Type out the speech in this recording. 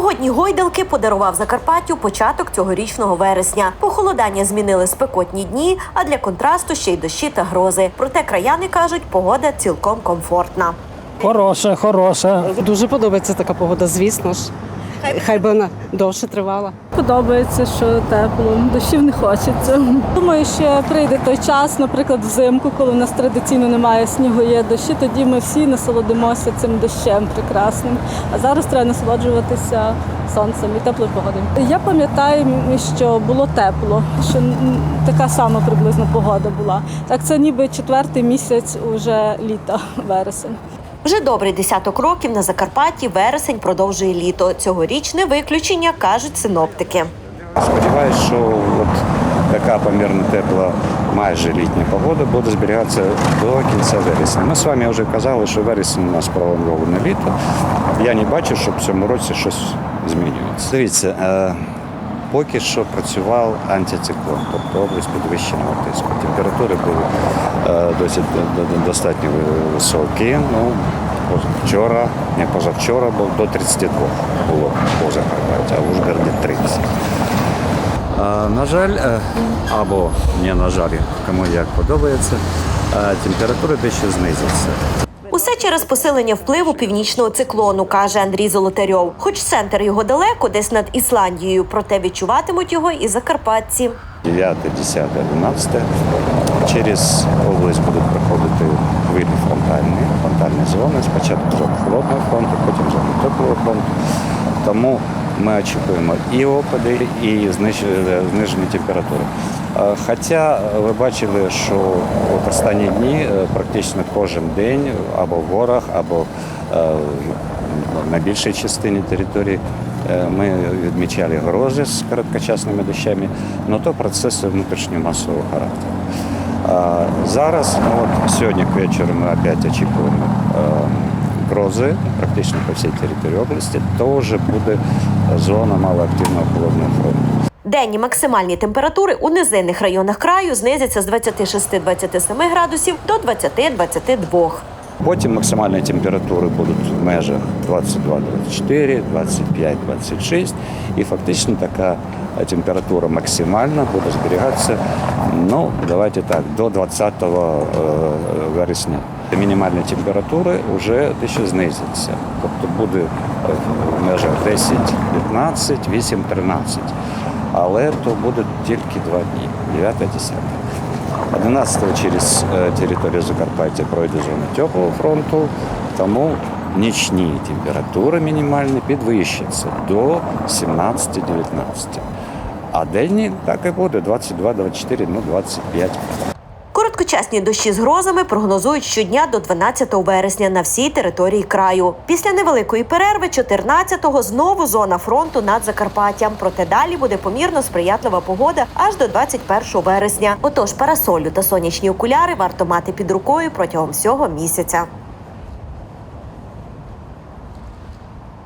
Погодні гойдалки подарував Закарпаттю початок цьогорічного вересня. Похолодання змінили спекотні дні, а для контрасту ще й дощі та грози. Проте краяни кажуть, погода цілком комфортна. Хороша, хороша. Дуже подобається така погода, звісно ж. Хай би вона довше тривала. Подобається, що тепло, дощів не хочеться. Думаю, що прийде той час, наприклад, взимку, коли у нас традиційно немає снігу, є дощі, тоді ми всі насолодимося цим дощем прекрасним. А зараз треба насолоджуватися сонцем і теплою погодою. Я пам'ятаю, що було тепло, що така сама приблизно погода була. Так це ніби четвертий місяць уже літа, вересень. Вже добрий десяток років на Закарпатті вересень продовжує літо. Цьогоріч не виключення, кажуть синоптики. Сподіваюсь, що от така помірно тепла, майже літня погода буде зберігатися до кінця вересня. Ми з вами вже казали, що вересень у нас пролонговане літо. Я не бачу, щоб в цьому році щось змінюється. Дивіться, е, поки що працював антициклон, тобто область підвищеного тиску. Температури були е, досить до- до- достатньо високі. Ну, Вчора, не позавчора, був до 32 було по Закарпаття, а в Ужгороді 30. На жаль, е, або не на жаль, кому як подобається, е, температура дещо знизиться. Усе через посилення впливу північного циклону, каже Андрій Золотарьов. Хоч центр його далеко, десь над Ісландією, проте відчуватимуть його і закарпатці. 9, 10, 11 через область будуть проходити хвилі фронтальні, фронтальні зони. Спочатку зона холодного фронту, потім зона теплого фронту. Тому ми очікуємо і опади, і зниж- зниження температури. Е, Хоча ви бачили, що от останні дні е, практично кожен день або в горах, або е, на більшій частині території ми відмічали грози з короткочасними дощами, але то процеси внутрішньомасового характеру. А зараз, ну от сьогодні к вечору ми опять очікуємо е, грози практично по всій території області, вже буде зона малоактивного холодного фронту. Денні максимальні температури у низинних районах краю знизяться з 26-27 градусів до 20-22. Потім максимальні температури будуть в межах 22-24, 25-26. І фактично така температура максимальна буде зберігатися, ну, давайте так, до 20 е, вересня. Мінімальні температури вже дещо знизяться. Тобто буде е, в межах 10, 15, 8, 13. Але то буде тільки два дні, 9, 10. 11 через е, територію Закарпаття пройде зона теплого фронту, тому нічні температури мінімальні підвищаться до 17-19. А денні так і буде 22, 24, ну 25. Короткочасні дощі з грозами прогнозують щодня до 12 вересня на всій території краю. Після невеликої перерви 14-го знову зона фронту над Закарпаттям. Проте далі буде помірно сприятлива погода аж до 21 вересня. Отож, парасолю та сонячні окуляри варто мати під рукою протягом всього місяця.